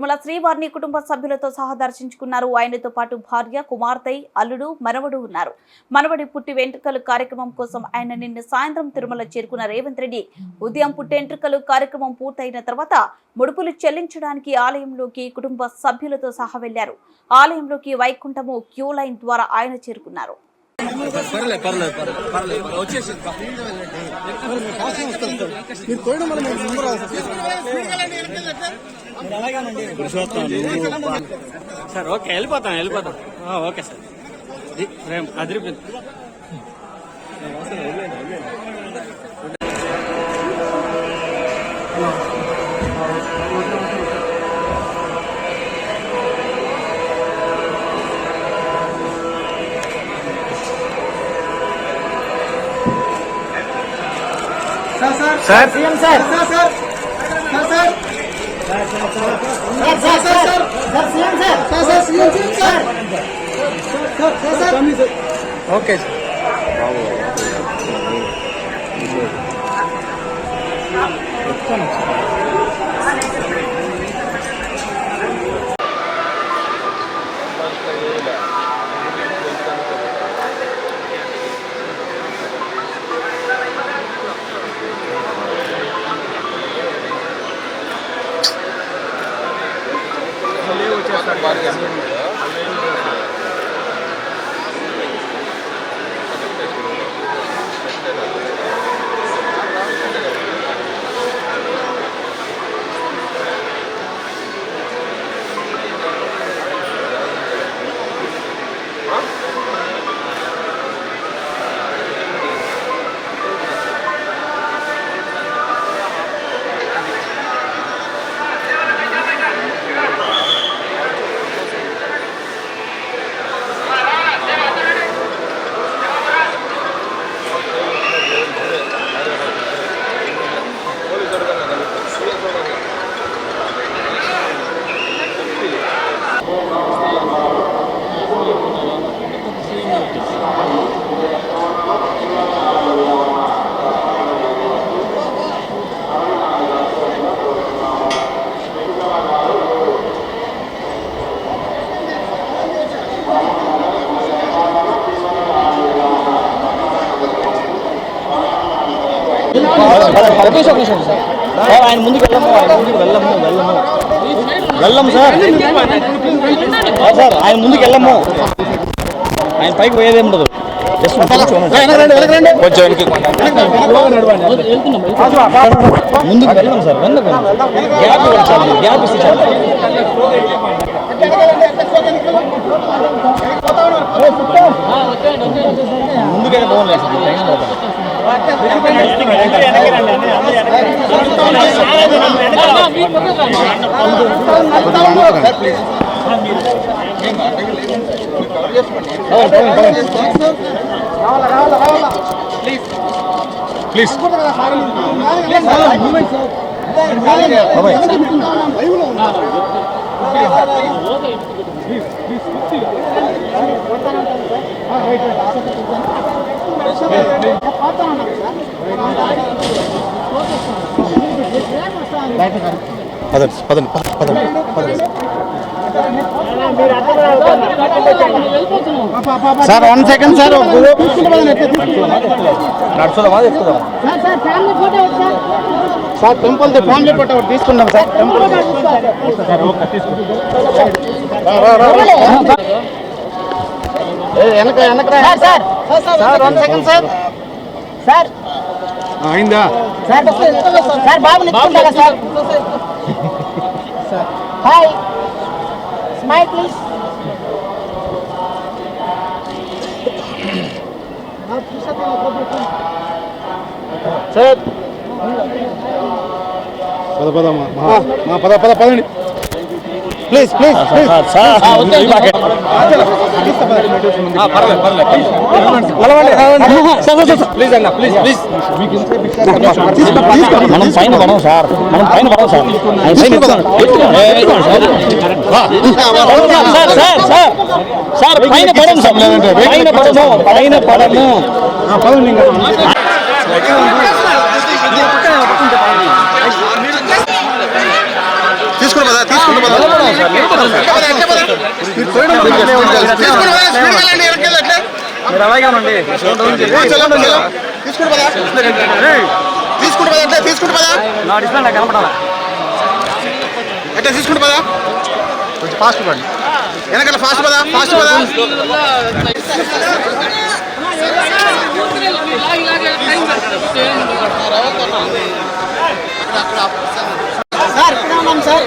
తిరుమల శ్రీవారిని కుటుంబ సభ్యులతో సహా దర్శించుకున్నారు. ఆయనతో పాటు భార్య కుమార్తె అల్లుడు మనవడు ఉన్నారు. మనవడి పుట్టి వెంట్రుకలు కార్యక్రమం కోసం ఆయన నిన్న సాయంత్రం తిరుమల చేరుకున్న రేవంత్ రెడ్డి ఉదయం పుట్టెంట్రుకలు కార్యక్రమం పూర్తయిన తర్వాత ముడుపులు చెల్లించడానికి ఆలయంలోకి కుటుంబ సభ్యులతో సహా వెళ్ళారు ఆలయంలోకి వైకుంఠము క్యూ లైన్ ద్వారా ఆయన చేరుకున్నారు. పర్లే పర్లే సార్ ఓకే వెళ్ళిపోతాం వెళ్ళిపోతాం. Okay sir. ప్రేమ అదిరిపోయింది. Sir CM sir sir sir okay sir చెప్తాను సార్ ఆయన ముందుకు వెళ్ళము ఆయన ముందుకు వెళ్ళము వెళ్ళము వెళ్ళము సార్. సార్ ఆయన ముందుకు వెళ్ళము ఆయన పైకి పోయేదే ఉండదు. కొంచెం. ముందుకు వెళ్ళం సార్ వెళ్ళం. గ్యాప్ ఇవ్వండి సార్ గ్యాప్ ఇస్తే చాలు ముందుకైనా పోలేదు సార్ ప్లీజ్ ప్లీజ్ పదండి పదండి పదండి పదండి. సార్ వన్ సెకండ్ సార్ నడుచుదామా చెప్తుందామా సార్ టెంపుల్ ఫ్యామిలీ ఫోటో ఒకటి తీసుకున్నాం సార్ టెంపుల్. వెనక వెనక sir sir one second sir. Sir. అయిందా? సార్ సార్ బాబు నిల్చుంటారా sir? Hi. Smile please sir. పద పద పద పద పదండి. Please please please. మనం పైన పడం సార్ మనం పైన పడం sir sir sir sir sir పైన పడం సార్ పైన పడము పైన పడము తీసుకుని పద తీసుకుని పద మీరు అలాగే ఉండండి. తీసుకుంటు పదా ఎట్లా తీసుకుంటు పదా నా డిస్ప్లే నాకు కనపడాలా? ఎట్లా తీసుకుంటు పదా? కొంచెం ఫాస్ట్ పడి. వెనకాల ఫాస్ట్ పదా? ఫాస్ట్ పదా? Sir sir.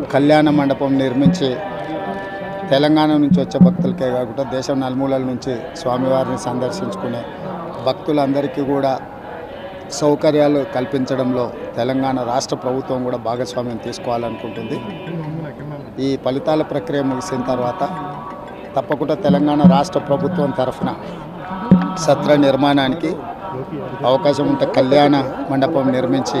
కళ్యాణ మండపం నిర్మించి తెలంగాణ నుంచి వచ్చే భక్తులకే కాకుండా దేశం నలుమూలల నుంచి స్వామివారిని సందర్శించుకునే భక్తులందరికీ కూడా సౌకర్యాలు కల్పించడంలో తెలంగాణ రాష్ట్ర ప్రభుత్వం కూడా భాగస్వామ్యం తీసుకోవాలనుకుంటుంది. ఈ ఫలితాల ప్రక్రియ ముగిసిన తర్వాత తప్పకుండా తెలంగాణ రాష్ట్ర ప్రభుత్వం తరఫున సత్ర నిర్మాణానికి అవకాశం ఉంటే కళ్యాణ మండపం నిర్మించి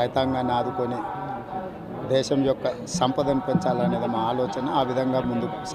రైతాంగాన్ని ఆదుకొని దేశం యొక్క సంపదను పెంచాలనేది మా ఆలోచన. ఆ విధంగా ముందుకు సా